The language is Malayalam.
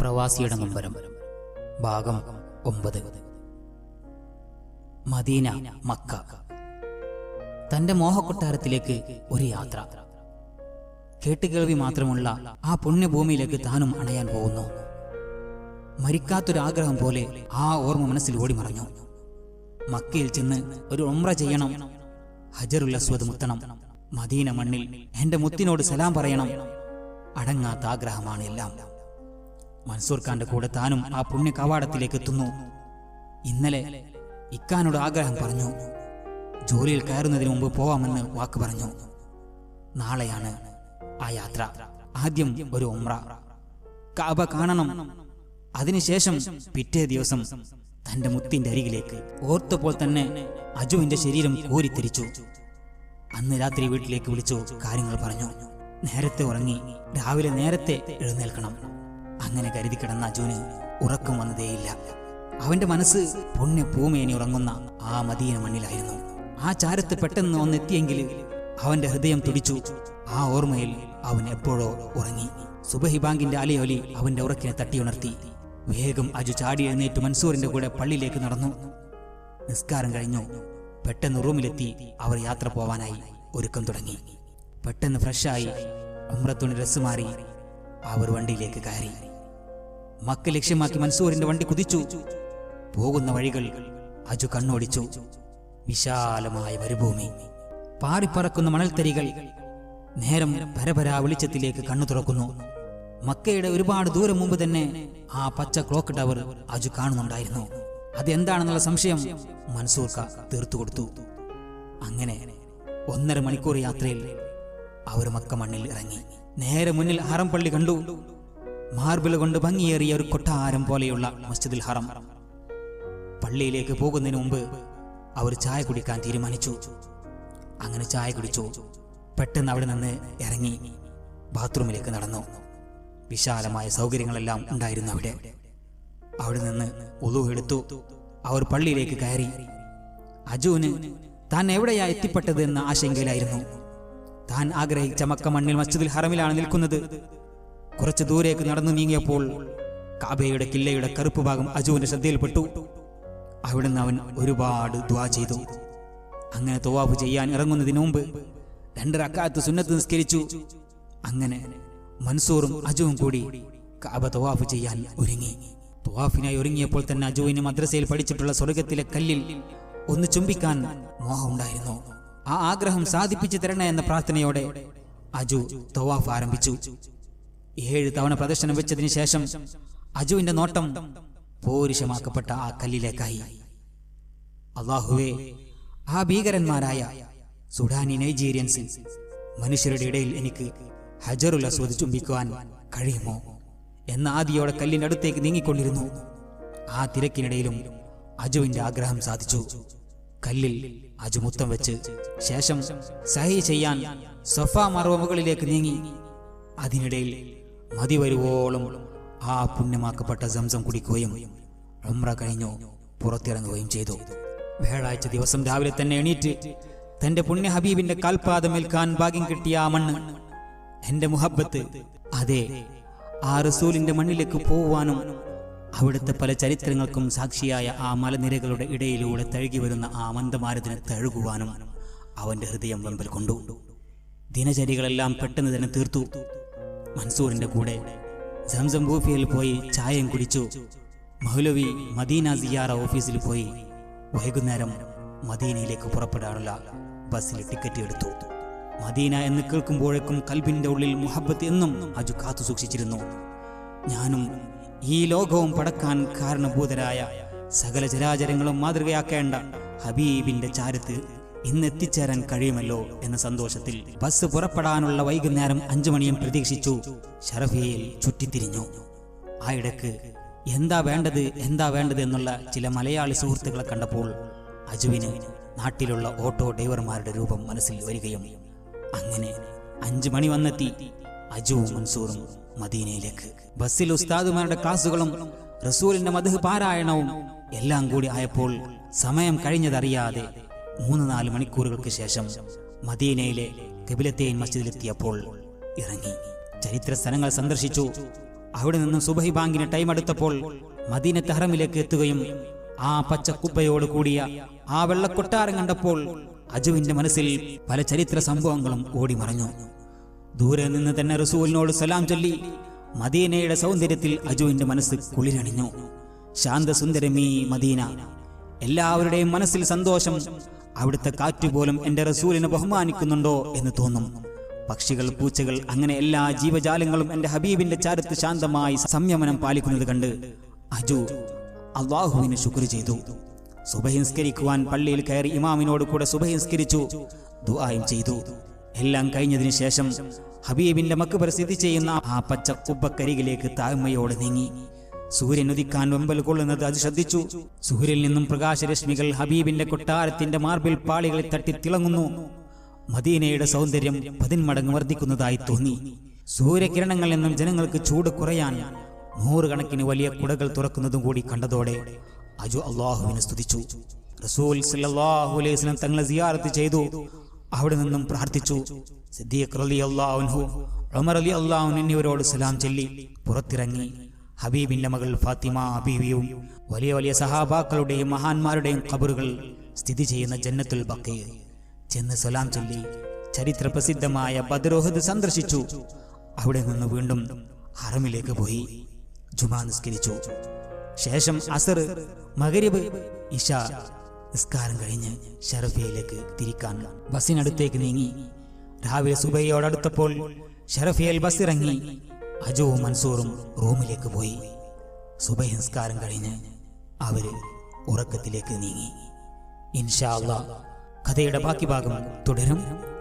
പ്രവാസിയുടെ നൊമ്പരം. ഭാഗം ഒമ്പത്. Medina Mecca. തന്റെ മോഹക്കൊട്ടാരത്തിലേക്ക് ഒരു യാത്ര. കേട്ടുകേൾവി മാത്രമുള്ള ആ പുണ്യഭൂമിയിലേക്ക് താനും അണയാൻ പോകുന്നു. മരിക്കാത്തൊരാഗ്രഹം പോലെ ആ ഓർമ്മ മനസ്സിൽ ഓടി മറഞ്ഞു. മക്കയിൽ ചെന്ന് ഒരു ഒമ്ര ചെയ്യണം. ഹജറുൽ അസ്വദ് മുത്തണം. മദീന മണ്ണിൽ എന്റെ മുത്തിനോട് സലാം പറയണം. അടങ്ങാത്ത ആഗ്രഹമാണ് എല്ലാം. മൻസൂർ ഖാന്റെ കൂടെ താനും ആ പുണ്യ കവാടത്തിലേക്ക് എത്തുന്നു ഇന്നലെ ഇക്കാനോട് ആഗ്രഹം പറഞ്ഞു ജോലിയിൽ കയറുന്നതിന് മുമ്പ് പോവാമെന്ന് വാക്ക് പറഞ്ഞു. നാളെയാണ് ആ യാത്ര. ആദ്യം ഒരു ഉംറ. കാബ കാണണം. അതിനുശേഷം പിറ്റേ ദിവസം തന്റെ മുത്തിന്റെ അരികിലേക്ക്. ഓർത്തപ്പോൾ തന്നെ അജുവിന്റെ ശരീരം കോരിത്തിരിച്ചു. അന്ന് രാത്രി വീട്ടിലേക്ക് വിളിച്ചു കാര്യങ്ങൾ പറഞ്ഞു. നേരത്തെ ഉറങ്ങി രാവിലെ നേരത്തെ എഴുന്നേൽക്കണം. അങ്ങനെ കരുതി കിടന്ന അജുവിന് ഉറക്കം വന്നതേയില്ല. അവന്റെ മനസ്സ് പുണ്യ പൂമേനി ഉറങ്ങുന്ന ആ മദീന മണ്ണിലായിരുന്നു. ആ ചാരത്ത് പെട്ടെന്ന് ഒന്നെത്തിയെങ്കിൽ അവന്റെ ഹൃദയം തുടിച്ചു. ആ ഓർമ്മയിൽ അവൻ എപ്പോഴോ ഉറങ്ങി. സുബഹി ബാങ്കിന്റെ അലയൊലി അവന്റെ ഉറക്കിനെ തട്ടിയുണർത്തി വേഗം അജു ചാടി എഴുന്നേറ്റ് മൻസൂറിന്റെ കൂടെ പള്ളിയിലേക്ക് നടന്നു. നിസ്കാരം കഴിഞ്ഞു. പെട്ടെന്ന് റൂമിലെത്തി അവർ യാത്ര പോവാനായി ഒരുക്കം തുടങ്ങി. പെട്ടെന്ന് ഫ്രഷായി ഉമ്രത്തുണി ഡ്രസ്സ് മാറി അവർ വണ്ടിയിലേക്ക് കയറി. മക്ക ലക്ഷ്യമാക്കി മൻസൂറിന്റെ വണ്ടി കുതിച്ചു. പോകുന്ന വഴികൾ അജു കണ്ണോടിച്ചു. വിശാലമായ മരുഭൂമി. പാറിപ്പറക്കുന്ന മണൽത്തരികൾ നേരം പരപരാ വെളിച്ചത്തിലേക്ക് കണ്ണു തുറക്കുന്നു. മക്കയുടെ ഒരുപാട് ദൂരം മുമ്പ് തന്നെ ആ പച്ച ക്ലോക്ക് ടവർ അജു കാണുന്നുണ്ടായിരുന്നു. അതെന്താണെന്നുള്ള സംശയം മൻസൂർ മൻസൂർക്ക തീർത്തു കൊടുത്തു. അങ്ങനെ ഒന്നര മണിക്കൂർ യാത്രയിൽ അവർ മക്ക മണ്ണിൽ ഇറങ്ങി. നേരെ മുന്നിൽ ഹറം പള്ളി കണ്ടു. മാർബിൾ കൊണ്ട് ഭംഗിയേറിയ ഒരു കൊട്ടാരം പോലെയുള്ള മസ്ജിദുൽ ഹറം. പള്ളിയിലേക്ക് പോകുന്നതിന് മുമ്പ് അവർ ചായ കുടിക്കാൻ തീരുമാനിച്ചു. അങ്ങനെ ചായ കുടിച്ചു. പെട്ടെന്ന് അവിടെ നിന്ന് ഇറങ്ങി ബാത്റൂമിലേക്ക് നടന്നു. വിശാലമായ സൗകര്യങ്ങളെല്ലാം ഉണ്ടായിരുന്നു അവിടെ. അവിടെ നിന്ന് ഉളു എടുത്തു അവർ പള്ളിയിലേക്ക് കയറി. അജുവിന് താൻ എവിടെയാ എത്തിപ്പെട്ടത് എന്ന ആശങ്കയിലായിരുന്നു. താൻ ആഗ്രഹിച്ച മക്ക മണ്ണിൽ മസ്ജിദുൽ ഹറമിലാണ് നിൽക്കുന്നത്. കുറച്ച് ദൂരേക്ക് നടന്നു നീങ്ങിയപ്പോൾ കാബയുടെ കില്ലയുടെ കറുപ്പ് ഭാഗം അജുവിന്റെ ശ്രദ്ധയിൽപ്പെട്ടു. അവിടുന്ന് അവൻ ഒരുപാട് ദ്വാ ചെയ്തു. അങ്ങനെ തവാഫ് ചെയ്യാൻ ഇറങ്ങുന്നതിന് മുമ്പ് രണ്ട് റക്കാത്ത് സുന്നത്ത് നിസ്കരിച്ചു. അങ്ങനെ മൻസൂറും അജുവും കൂടി കാബ തൊവാഫ് ചെയ്യാൻ ഒരുങ്ങി. തൊവാഫിനായി ഒരുങ്ങിയപ്പോൾ തന്നെ അജുവിന് മദ്രസയിൽ പഠിച്ചിട്ടുള്ള സ്വർഗത്തിലെ കല്ലിൽ ഒന്ന് ചുംബിക്കാൻ മോഹമുണ്ടായിരുന്നു. ആ ആഗ്രഹം സാധിപ്പിച്ചു തരണേ എന്ന പ്രാർത്ഥനയോടെ അജു തൊവാഫ് ആരംഭിച്ചു. ഏഴ് തവണ പ്രദർശനം വെച്ചതിന് ശേഷം അജുവിന്റെ നോട്ടം പോരിശമാക്കപ്പെട്ട ആ കല്ലിലേക്കായി. അള്ളാഹുവേ ആ ഭീകരന്മാരായ സുഡാനി നൈജീരിയൻസ് മനുഷ്യരുടെ ഇടയിൽ എനിക്ക് ഹജറുൽ അസ്വദ് ചുംബിക്കുവാൻ കഴിയുമോ? എന്ന ആദിയോടെ കല്ലിന്റെ അടുത്തേക്ക് നീങ്ങിക്കൊണ്ടിരുന്നു. ആ തിരക്കിനിടയിലും അജുവിന്റെ ആഗ്രഹം സാധിച്ചു. കല്ലിൽ അജു മുത്തം വെച്ച് ശേഷം സഹി ചെയ്യാൻ സൊഫ മറവ മുകളിലേക്ക് നീങ്ങി. അതിനിടയിൽ മതി വരുവോളം ആ പുണ്യമാക്കപ്പെട്ട സംസം കുടിക്കുകയും ഉമ്ര കഴിഞ്ഞു പുറത്തിറങ്ങുകയും ചെയ്തു. വ്യാഴാഴ്ച ദിവസം രാവിലെ തന്നെ എണീറ്റ് തന്റെ പുണ്യ ഹബീബിന്റെ കാൽപാദം ഏൽക്കാൻ ഭാഗ്യം കിട്ടിയ ആ മണ്ണ് എന്റെ മുഹബത്ത് അതെ ആ റസൂലിന്റെ മണ്ണിലേക്ക് പോവാനും അവിടുത്തെ പല ചരിത്രങ്ങൾക്കും സാക്ഷിയായ ആ മലനിരകളുടെ ഇടയിലൂടെ തഴുകി വരുന്ന ആ മന്ദമാരതിനെ തഴുകുവാനും അവന്റെ ഹൃദയം വെമ്പൽ കൊണ്ടു. ദിനചര്യകളെല്ലാം പെട്ടെന്ന് തന്നെ തീർത്തു. മൻസൂറിന്റെ കൂടെ. സംസം ബൂഫിയിൽ പോയി ചായയും കുടിച്ചു. മൗലവി മദീന സിയാറ ഓഫീസിൽ പോയി. വൈകുന്നേരം മദീനയിലേക്ക് പുറപ്പെടാനുള്ള ബസ്സിൽ ടിക്കറ്റ് എടുത്തു. മദീന എന്ന് കേൾക്കുമ്പോഴേക്കും കൽബിന്റെ ഉള്ളിൽ മുഹബത്ത് എന്നും അജു കാത്തു സൂക്ഷിച്ചിരുന്നു. ഞാനും ഈ ലോകവും പടക്കാൻ കാരണഭൂതരായ സകല ചരാചരങ്ങളും മാതൃകയാക്കേണ്ട ഹബീബിന്റെ ചാരത്ത് ഇന്ന് എത്തിച്ചേരാൻ കഴിയുമല്ലോ എന്ന സന്തോഷത്തിൽ ബസ് പുറപ്പെടാനുള്ള വൈകുന്നേരം അഞ്ചു മണിയും പ്രതീക്ഷിച്ചു ഷറഫിയയിൽ ചുറ്റിത്തിരിഞ്ഞു. ആ ഇടയ്ക്ക് എന്താ വേണ്ടത് എന്താ വേണ്ടത് എന്നുള്ള ചില മലയാളി സുഹൃത്തുക്കളെ കണ്ടപ്പോൾ അജുവിന് നാട്ടിലുള്ള ഓട്ടോ ഡ്രൈവർമാരുടെ രൂപം മനസ്സിൽ വരികയും അങ്ങനെ അഞ്ചു മണി വന്നെത്തി അജുവും മൻസൂറും മദീനയിലേക്ക്. ബസ്സിൽ ഉസ്താദുമാരുടെ ക്ലാസുകളും റസൂലിന്റെ മധു പാരായണവും എല്ലാം കൂടി ആയപ്പോൾ സമയം കഴിഞ്ഞതറിയാതെ മൂന്ന് നാല് മണിക്കൂറുകൾക്ക് ശേഷം മദീനയിലെ കബിലത്തേൻ മസ്ജിദിലെത്തിയപ്പോൾ ഇറങ്ങി. ചരിത്ര സ്ഥലങ്ങൾ സന്ദർശിച്ചു. അവിടെ നിന്നും സുബഹി ബാങ്കിന് ടൈം എടുത്തപ്പോൾ മദീന തഹറമിലേക്ക് എത്തുകയും ആ പച്ചക്കുപ്പയോട് കൂടിയ ആ വെള്ളക്കൊട്ടാരം കണ്ടപ്പോൾ അജുവിന്റെ മനസ്സിൽ പല ചരിത്ര സംഭവങ്ങളും ഓടിമറഞ്ഞു. ദൂരെ നിന്ന് തന്നെ റസൂലിനോട് സലാം ചൊല്ലി മദീനയുടെ സൗന്ദര്യത്തിൽ അജുവിന്റെ മനസ്സ് കുളിരണിഞ്ഞു. ശാന്തസുന്ദരമീ മദീന. എല്ലാവരുടെയും മനസ്സിൽ സന്തോഷം അവിടുത്തെ കാറ്റുപോലും എന്റെ റസൂലിനെ ബഹുമാനിക്കുന്നുണ്ടോ എന്ന് തോന്നും. പക്ഷികൾ പൂച്ചകൾ അങ്ങനെ എല്ലാ ജീവജാലങ്ങളും എന്റെ ഹബീബിന്റെ ചാരത്ത് ശാന്തമായി സംയമനം പാലിക്കുന്നത് കണ്ട് അജു അള്ളാഹുവിന് ശുക്ർ ചെയ്തു. സുഭഹിംസ്കരിക്കുവാൻ പള്ളിയിൽ കയറി ഇമാമിനോട് കൂടെ സുഭഹിംസ്കരിച്ചു ദുആയും ചെയ്തു. എല്ലാം കഴിഞ്ഞതിന് ശേഷം ഹബീബിന്റെ മക്കുബർ സ്ഥിതി ചെയ്യുന്ന ആ പച്ച കുബ്ബക്കരികിലേക്ക് താഴ്മയോട് നീങ്ങി. സൂര്യൻ ഉദിക്കാൻ വെമ്പൽ കൊള്ളുന്നത് അത് ശ്രദ്ധിച്ചു. സൂര്യനിൽ നിന്നും പ്രകാശരശ്മികൾ ഹബീബിന്റെ കൊട്ടാരത്തിന്റെ മാർബിൾ പാളികളിൽ തട്ടി തിളങ്ങുന്നു. മദീനയുടെ സൗന്ദര്യം പതിന്മടങ്ങ് വർദ്ധിക്കുന്നതായി തോന്നി. സൂര്യകിരണങ്ങൾ നിന്നും ജനങ്ങൾക്ക് ചൂട് കുറയാൻ നൂറുകണക്കിന് വലിയ കുടകൾ തുറക്കുന്നതും കൂടി കണ്ടതോടെ അജു അള്ളാഹുവിനെ സ്തുതിച്ചു. റസൂൽ അലൈഹി തങ്ങളെ സിയാറത്ത് ചെയ്തു. അവിടെ നിന്നും പ്രാർത്ഥിച്ചു. സിദ്ദീഖ് റളിയല്ലാഹു അൻഹു ഉമർ അലി അൻഹു എന്നിവരോട് സലാം ചൊല്ലി പുറത്തിറങ്ങി. ഹബീബിന്റെ മകൾ ഫാത്തിമ ഹബീബിയും വലിയ വലിയ സഹാബാക്കളുടെയും മഹാന്മാരുടെയും ഖബറുകൾ സ്ഥിതി ചെയ്യുന്ന ജന്നത്തുൽ ബക്കയെ ചെന്ന് സലാം ചൊല്ലി ചരിത്ര പ്രസിദ്ധമായ ബദ്രോഹദ് സന്ദർശിച്ചു. അവിടെ നിന്ന് വീണ്ടും ഹറമിലേക്ക് പോയി. ജുമാ നിസ്കരിച്ചു. ശേഷം അസർ മകരിബ് ഇഷ നിസ്കാരം കഴിഞ്ഞ് ഷറഫിയയിലേക്ക് തിരിക്കാൻ ബസ്സിനടുത്തേക്ക് നീങ്ങി. രാവിലെ സുബൈയോടടുത്തപ്പോൾ ഷറഫിയയിൽ ബസ് ഇറങ്ങി അജുവും മൻസൂറും റൂമിലേക്ക് പോയി. സുബഹിംസ്കാരം കഴിഞ്ഞ് അവർ ഉറക്കത്തിലേക്ക് നീങ്ങി. ഇൻഷാ കഥയുടെ ബാക്കി ഭാഗം തുടരും.